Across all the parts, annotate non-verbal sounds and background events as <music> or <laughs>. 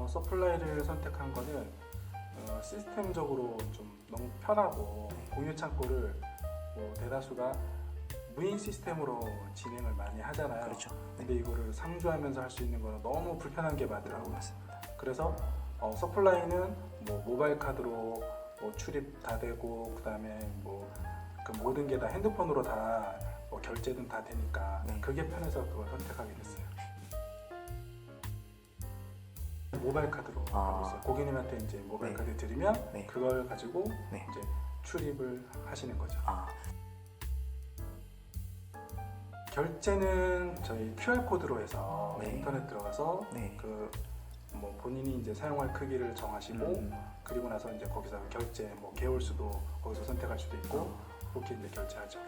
어, 서플라이를 선택한 거는 어, 시스템적으로 좀 너무 편하고 공유 창고를 뭐 대다수가 무인 시스템으로 진행을 많이 하잖아요. 그렇죠. 근데 이거를 상주하면서 할 수 있는 거는 너무 불편한 게 많더라고요. 맞습니다. 그래서 어, 서플라이는 뭐 모바일 카드로 뭐 출입 다 되고 그다음에 뭐 그 모든 게 다 핸드폰으로 다 뭐 결제든 다 되니까 네. 그게 편해서 그걸 선택하게 됐어요. 모바일 카드로 아. 하고 있어요. 고객님한테 이제 모바일 네. 카드 드리면 네. 그걸 가지고 네. 이제 출입을 하시는 거죠. 아, 결제는 저희 QR 코드로 해서 네. 인터넷 들어가서 네. 그뭐 본인이 이제 사용할 크기를 정하시고 음. 그리고 나서 이제 거기서 결제 뭐 개월 수도 거기서 선택할 수도 있고 어. 그렇게 이제 결제하죠.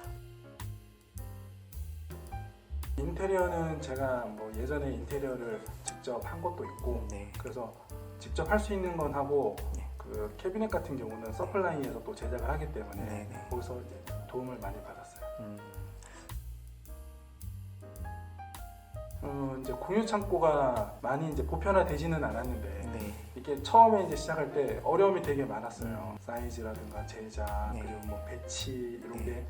인테리어는 제가 뭐 예전에 인테리어를 직접 한 것도 있고 네. 그래서 직접 할 수 있는 건 하고 네. 그 캐비넷 같은 경우는 서플라이에서 또 제작을 하기 때문에 네, 네. 거기서 이제 도움을 많이 받았어요. 음. 어, 이제 공유 창고가 많이 이제 보편화되지는 않았는데 네. 이게 처음에 이제 시작할 때 어려움이 되게 많았어요. 사이즈라든가 제작 네. 그리고 뭐 배치 이런 네. 게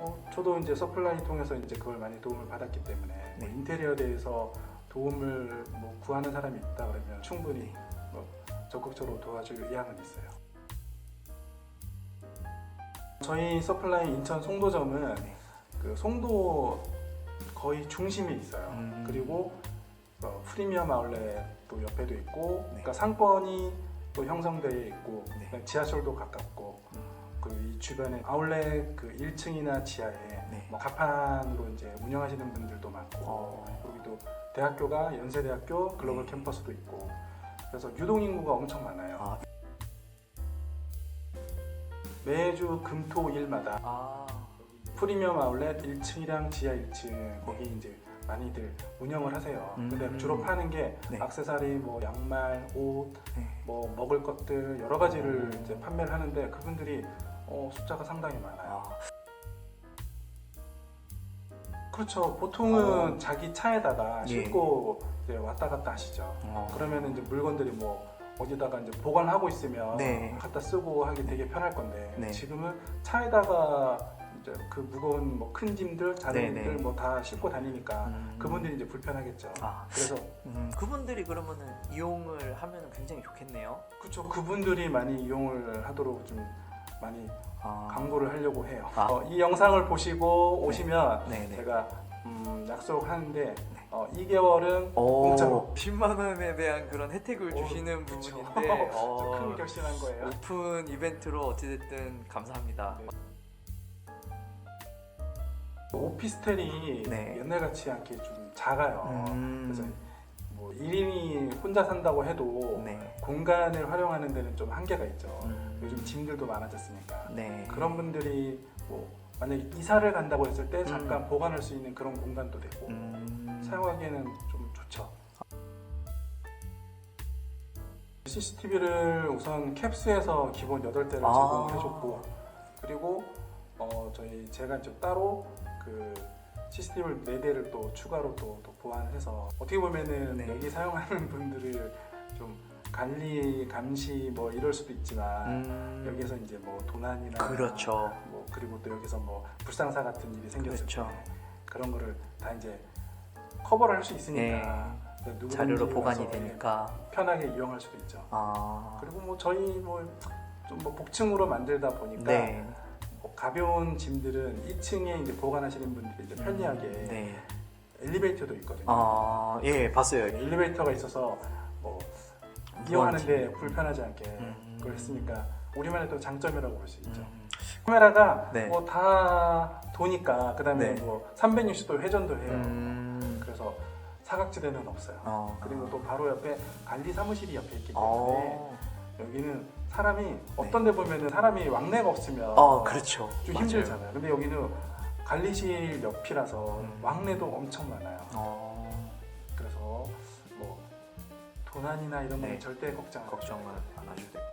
어, 저도 이제 서플라이 통해서 이제 그걸 많이 도움을 받았기 때문에 뭐 네. 인테리어에 대해서 도움을 뭐 구하는 사람이 있다 그러면 충분히 뭐 적극적으로 도와줄 의향은 있어요. 저희 서플라이 인천 송도점은 네. 그 송도 거의 중심에 있어요. 음. 그리고 어, 프리미엄 아울렛도 옆에도 있고, 네. 그러니까 상권이 또 형성되어 있고, 네. 지하철도 가깝고, 음. 그 이 주변에 아울렛 그 1층이나 지하에 네. 뭐 가판으로 이제 운영하시는 분들도 많고, 어. 여기도 대학교가 연세대학교 글로벌 네. 캠퍼스도 있고, 그래서 유동 인구가 엄청 많아요. 아. 매주 금토일마다 아. 프리미엄 아울렛 1층이랑 지하 1층 거기 이제 많이들 운영을 하세요. 음. 근데 주로 파는 게 네. 액세서리, 뭐 양말, 옷, 네. 뭐 먹을 것들 여러 가지를 음. 이제 판매를 하는데 그분들이 어, 숫자가 상당히 많아요. 아. 그렇죠. 보통은 어. 자기 차에다가 예. 싣고 이제 왔다 갔다 하시죠. 어. 그러면 이제 물건들이 뭐 어디다가 이제 보관하고 있으면 네. 갖다 쓰고 하기 되게 편할 건데 네. 지금은 차에다가 이제 그 무거운 뭐 큰 짐들, 작은 네, 네. 짐들 뭐 다 싣고 다니니까 음. 그분들이 이제 불편하겠죠. 아. 그래서 음, 그분들이 그러면은 이용을 하면 굉장히 좋겠네요. 그쵸 그분들이 많이 이용을 하도록 좀 많이 아. 광고를 하려고 해요. 아. 어, 이 영상을 보시고 오시면 네, 네. 제가 음, 약속하는데 어, 2개월은 오, 공짜로 10만 원에 대한 그런 혜택을 오, 주시는 그쵸. 부분인데 <laughs> 저 어, 큰 결심한 거예요. 오픈 이벤트로 어찌됐든 감사합니다. 네. 오피스텔이 네. 옛날 같지 않게 좀 작아요. 음. 그래서 뭐 1인이 혼자 산다고 해도 네. 공간을 활용하는 데는 좀 한계가 있죠. 음. 요즘 짐들도 많아졌으니까 네. 그런 분들이 뭐 만약에 이사를 간다고 했을 때 잠깐 음. 보관할 수 있는 그런 공간도 되고 음. 사용하기에는 좀 좋죠. CCTV를 우선 캡스에서 기본 8대를 아. 제공해줬고 그리고 어, 저희 제가 이제 따로 그 CCTV를 4대를 또 추가로 또, 또 보완해서 어떻게 보면은 네. 여기 사용하는 분들을 좀 관리, 감시 뭐 이럴 수도 있지만 음. 여기서 이제 뭐 도난이나 그렇죠. 뭐 그리고 또 여기서 뭐 불상사 같은 일이 생겼을 그렇죠. 때 그런 거를 다 이제 커버를 할 수 있으니까 네. 자료로 보관이 예, 되니까. 편하게 이용할 수도 있죠. 아. 그리고 뭐 저희 뭐 좀뭐 복층으로 만들다 보니까 네. 뭐 가벼운 짐들은 2층에 이제 보관하시는 분들이 이제 편리하게 네. 엘리베이터도 있거든요. 아, 예, 봤어요. 엘리베이터가 있어서 뭐 이용하는데 짐. 불편하지 않게 음. 그걸 했으니까 우리만의 또 장점이라고 볼 수 있죠. 음. 카메라가 네. 뭐 다 도니까 그다음에 네. 뭐 360도 회전도 해요. 음. 그래서 사각지대는 없어요. 어. 그리고 또 바로 옆에 관리 사무실이 옆에 있기 때문에 어. 여기는 사람이 어떤 데 보면은 사람이 왕래가 없으면 어, 그렇죠. 좀 맞아요. 힘들잖아요. 근데 여기는 관리실 옆이라서 음. 왕래도 엄청 많아요. 어. 그래서 뭐 도난이나 이런 거는 네. 절대 걱정 안 걱정을 하셔도 돼요. 안 하셔도 되고.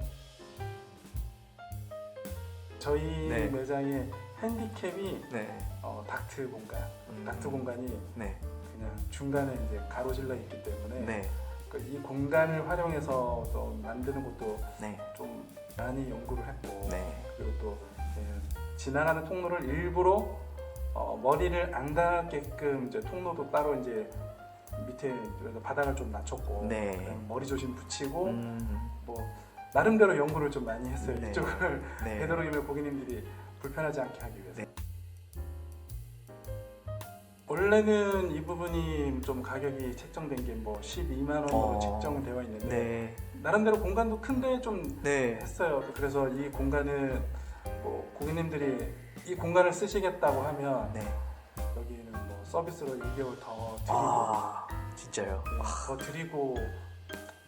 저희 네. 매장의 핸디캡이 네. 어, 닥트 공간, 음. 닥트 공간이 네. 그냥 중간에 이제 가로질러 있기 때문에 네. 그이 공간을 활용해서 또 만드는 것도 네. 좀 많이 연구를 했고 네. 그리고 또 예, 지나가는 통로를 일부러 어, 머리를 안 닿게끔 이제 통로도 따로 이제 밑에 바닥을 좀 낮췄고 네. 머리 조심 붙이고 음, 뭐 나름대로 연구를 좀 많이 했어요. 네. 이쪽을 네. 되도록이면 고객님들이 불편하지 않게 하기 위해서. 네. 원래는 이 부분이 좀 가격이 책정된 게 뭐 12만 원으로 어. 책정되어 있는데 네. 나름대로 공간도 큰데 좀 네. 했어요. 그래서 이 공간은 뭐 고객님들이 이 공간을 쓰시겠다고 하면 네. 여기는 뭐 서비스로 1개월 더 드리고 아, 진짜요? 네, 더 드리고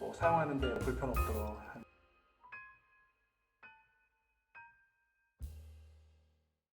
뭐 사용하는데 불편 없도록